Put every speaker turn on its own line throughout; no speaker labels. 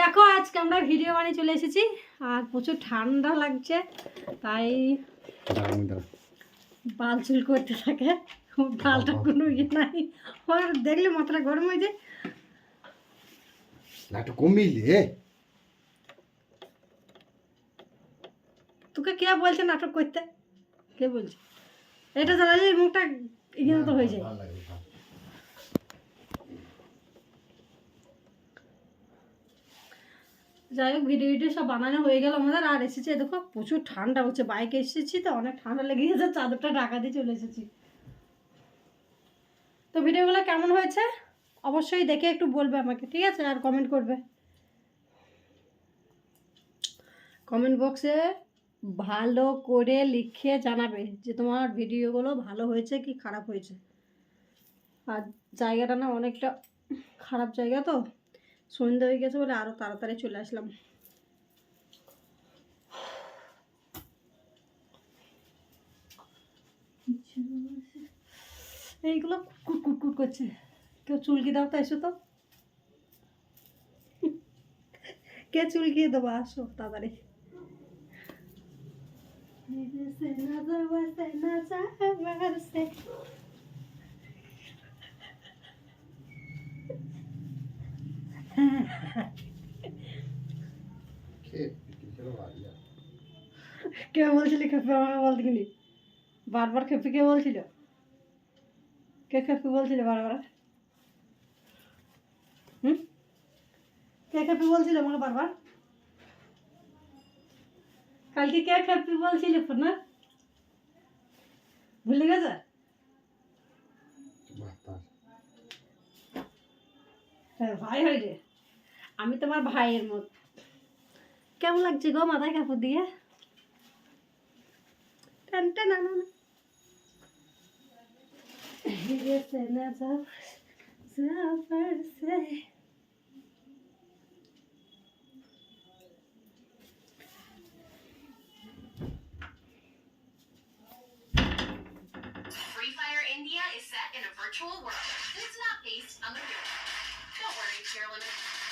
দেখো আজকে আমরা ভিডিও বানিয়ে চলে এসেছি। আর প্রচুর ঠান্ডা লাগছে তাই বাল চুল করতে থাকে। বালটা কোনো ইয়ে নাই। ওর দেখলে মাথাটা গরম হয়ে যায়।
লাটু কমিলে
তোকে কে বলছে নাটক করতে? কে বলছে? এটা জ্বালালে মুখটা ইয়ে মতো হয়ে যায়। যাই হোক ভিডিও ভিডিও সব বানানো হয়ে গেল আমাদের, আর এসেছে, দেখো, প্রচুর ঠান্ডা হচ্ছে, বাইকে এসেছি তো, অনেক ঠান্ডা লেগে গেছে, চাদরটা ঢাকা দিয়ে চলে এসেছি। তো ভিডিওগুলো কেমন হয়েছে? অবশ্যই দেখে একটু বলবে আমাকে, ঠিক আছে? আর কমেন্ট করবে। কমেন্ট বক্সে ভালো করে লিখে জানাবে যে তোমার ভিডিওগুলো ভালো হয়েছে কি খারাপ হয়েছে। আর জায়গাটা না অনেকটা খারাপ জায়গা তো। সন্ধ্যা হয়ে গেছে বলে আরও তাড়াতাড়ি চলে আসলাম। এইগুলো কুট কুট কুট করছে। কেউ চুলকি দাও তো, এসো তো। কে চুলকিয়ে দেবো? আসো, তাড়াতাড়ি। কে বলছিলি খেপে আমাকে বলতে গেলি বারবার খেপে কে বলছিল? কে খেপে বলছিল বারবার? হুম? কে খেপে বলছিল আমাকে বারবার? কালকে কে খেপে বলছিল ফোন? ভুলে গেছে? হ্যাঁ ভাই হই রে। আমি তোমার ভাইয়ের মত কেমন লাগছে গো মাথায় কাপড় দিয়ে টানটা না না
Free Fire India is set in a virtual world. It's not based on the real. world. Don't worry,
cheerleader.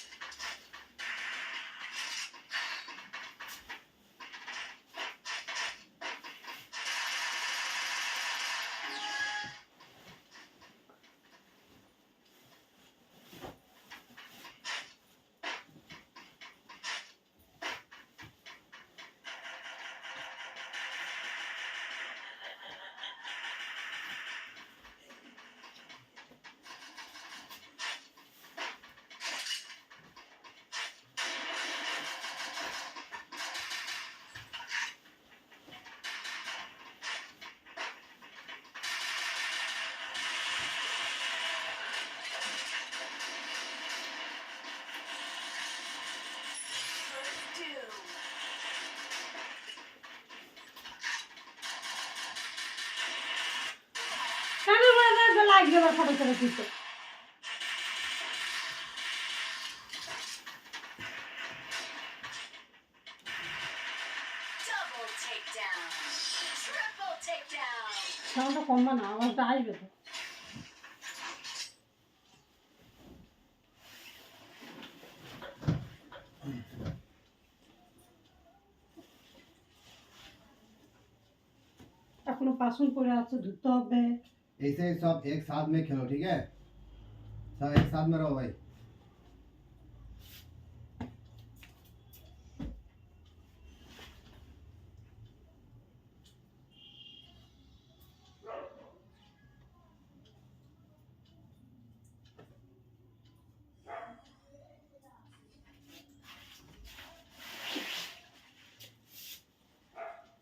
লাগবে আবার ফটো করে দিতে. সাউন্ডটা কমবা না আসবে তো। এখনও বাসন পড়ে আছে ধুতে হবে।
ऐसे ही सब एक साथ में खेलो ठीक है सब एक साथ में रहो भाई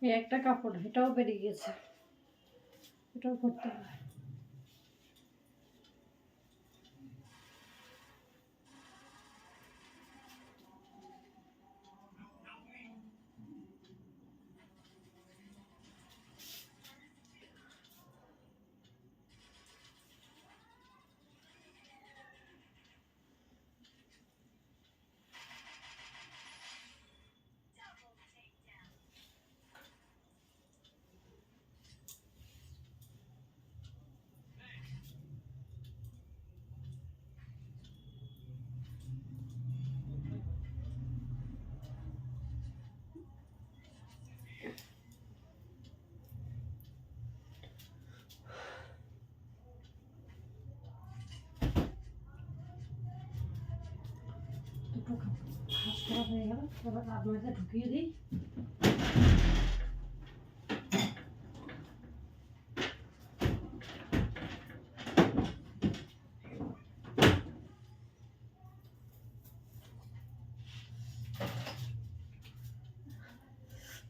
এই একটা কাপড় এটাও বেরিয়ে গেছে এটাও করতে হবে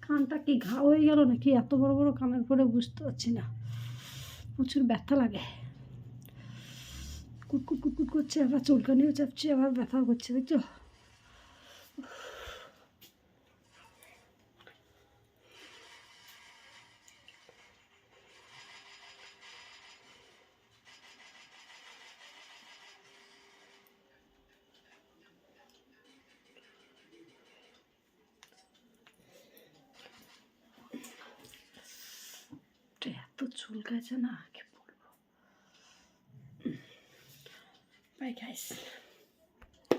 কানটা কি ঘা হয়ে গেল নাকি? এত বড় বড় কানের পরে বুঝতে পারছি না। প্রচুর ব্যথা লাগে। কুটকুট কুটকুট করছে, আবার চুলকানিও চাপছে, আবার ব্যথাও করছে দেখছ এত চুলকাছে না কি বলব? Bye guys